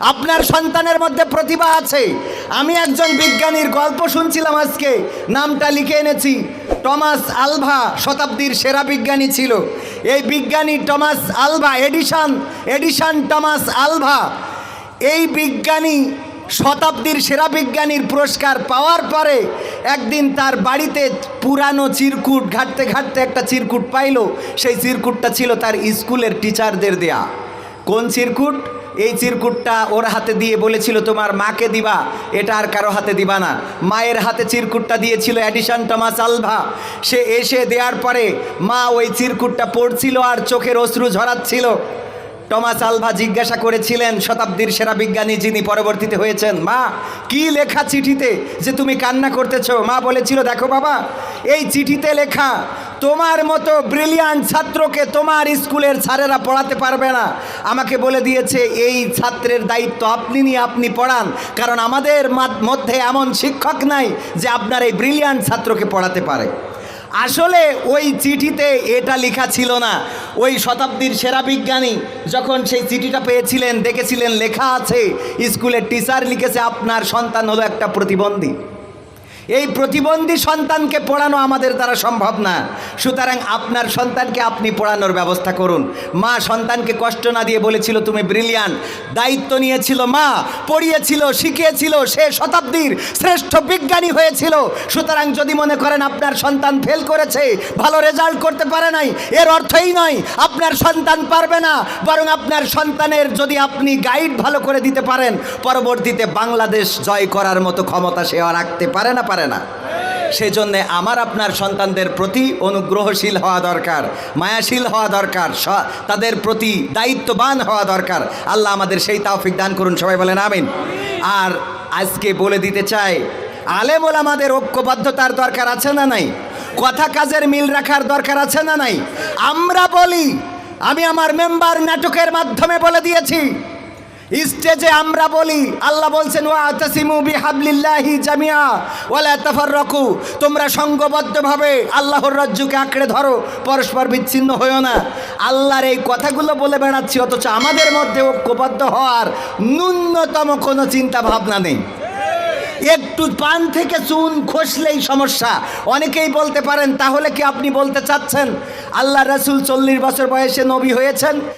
আপনার সন্তানের মধ্যে প্রতিভা আছে। আমি একজন বিজ্ঞানীর গল্প শুনছিলাম আজকে। নামটা লিখে এনেছি। টমাস আলভা শতাব্দীর সেরা বিজ্ঞানী ছিল। এই বিজ্ঞানী Thomas Alva, Edison Edison Thomas Alva. এই বিজ্ঞানী শতাব্দীর সেরা বিজ্ঞানীর পুরস্কার পাওয়ার পরে একদিন তার বাড়িতে পুরানো চিরকুট ঘাটতে ঘাটতে একটা চিরকুট পাইলো। সেই চিরকুটটা ছিল তার স্কুলের টিচারদের দেয়া। কোন চিরকুট? এই চিরকুটটা ওর হাতে দিয়ে বলেছিল, তোমার মাকে দিবা, এটা আর কারও হাতে দিবা না। মায়ের হাতে চিরকুটটা দিয়েছিল অ্যাডিশন টমাস আলভা সে এসে দেওয়ার পরে মা ওই চিরকুটটা পড়ছিল আর চোখের অশ্রু ঝরাচ্ছিল। টমাস আলভা জিজ্ঞাসা করেছিলেন, শতাব্দীর সেরা বিজ্ঞানী যিনি পরবর্তীতে হয়েছেন, মা, কি লেখা চিঠিতে যে তুমি কান্না করতেছ? মা বলেছিল, দেখো বাবা, এই চিঠিতে লেখা, তোমার মতো ব্রিলিয়ান্ট ছাত্রকে তোমার স্কুলের স্যারেরা পড়াতে পারবে না। আমাকে বলে দিয়েছে, এই ছাত্রের দায়িত্ব আপনি নিয়ে আপনি পড়ান, কারণ আমাদের মধ্যে এমন শিক্ষক নাই যে আপনার এই ব্রিলিয়ান্ট ছাত্রকে পড়াতে পারে। আসলে ওই চিঠিতে এটা লেখা ছিল না। ওই শতাব্দীর সেরা বিজ্ঞানী যখন সেই চিঠিটা পেয়েছিলেন, দেখেছিলেন, লেখা আছে, স্কুলের টিচার লিখেছে, আপনার সন্তান হলো একটা প্রতিবন্ধী। এই প্রতিবন্ধী সন্তানকে পড়ানো আমাদের দ্বারা সম্ভব না। সুতরাং আপনার সন্তানকে আপনি পড়ানোর ব্যবস্থা করুন। মা সন্তানকে কষ্ট না দিয়ে বলেছিল, তুমি ব্রিলিয়ান দায়িত্ব নিয়েছিল মা, পড়িয়েছিল, শিখিয়েছিল, সে শতাব্দীর শ্রেষ্ঠ বিজ্ঞানী হয়েছিল। সুতরাং যদি মনে করেন আপনার সন্তান ফেল করেছে, ভালো রেজাল্ট করতে পারে নাই, এর অর্থই নয়, আপনার সন্তান পারবে না। বরং আপনার সন্তানের যদি আপনি গাইড ভালো করে দিতে পারেন, পরবর্তীতে বাংলাদেশ জয় করার মতো ক্ষমতা সে রাখতে পারে না। পারে না। সেজন্য আমার আপনার সন্তানদের প্রতি অনুগ্রহশীল হওয়া দরকার, মায়াশীল হওয়া দরকার তাদের প্রতি দায়িত্ববান হওয়া দরকার। আল্লাহ আমাদের সেই তাওফিক দান করুন, সবাই বলেন আমিন। আর আজকে বলে দিতে চাই আলেমুল আমাদের ঐক্যবদ্ধতার দরকার আছে না নাই? কথা কাজের মিল রাখার দরকার আছে না নাই? আমরা বলি, আমি আমার মেম্বার নাটকের মাধ্যমে বলে দিয়েছি স্টেজে আমরা বলি, আল্লাহ বলছেন ওয়া জামিয়া তোমরা সংঘবদ্ধভাবে আল্লাহর রাজ্যকে আঁকড়ে ধরো, পরস্পর বিচ্ছিন্ন হয়েও না। আল্লাহর এই কথাগুলো বলে বেড়াচ্ছি, অথচ আমাদের মধ্যে ঐক্যবদ্ধ হওয়ার ন্যূনতম কোনো চিন্তা ভাবনা নেই। একটু পান থেকে চুন খসলেই সমস্যা। অনেকেই বলতে পারেন, তাহলে কি আপনি বলতে চাচ্ছেন? আল্লাহ রাসূল চল্লিশ বছর বয়সে নবী হয়েছেন।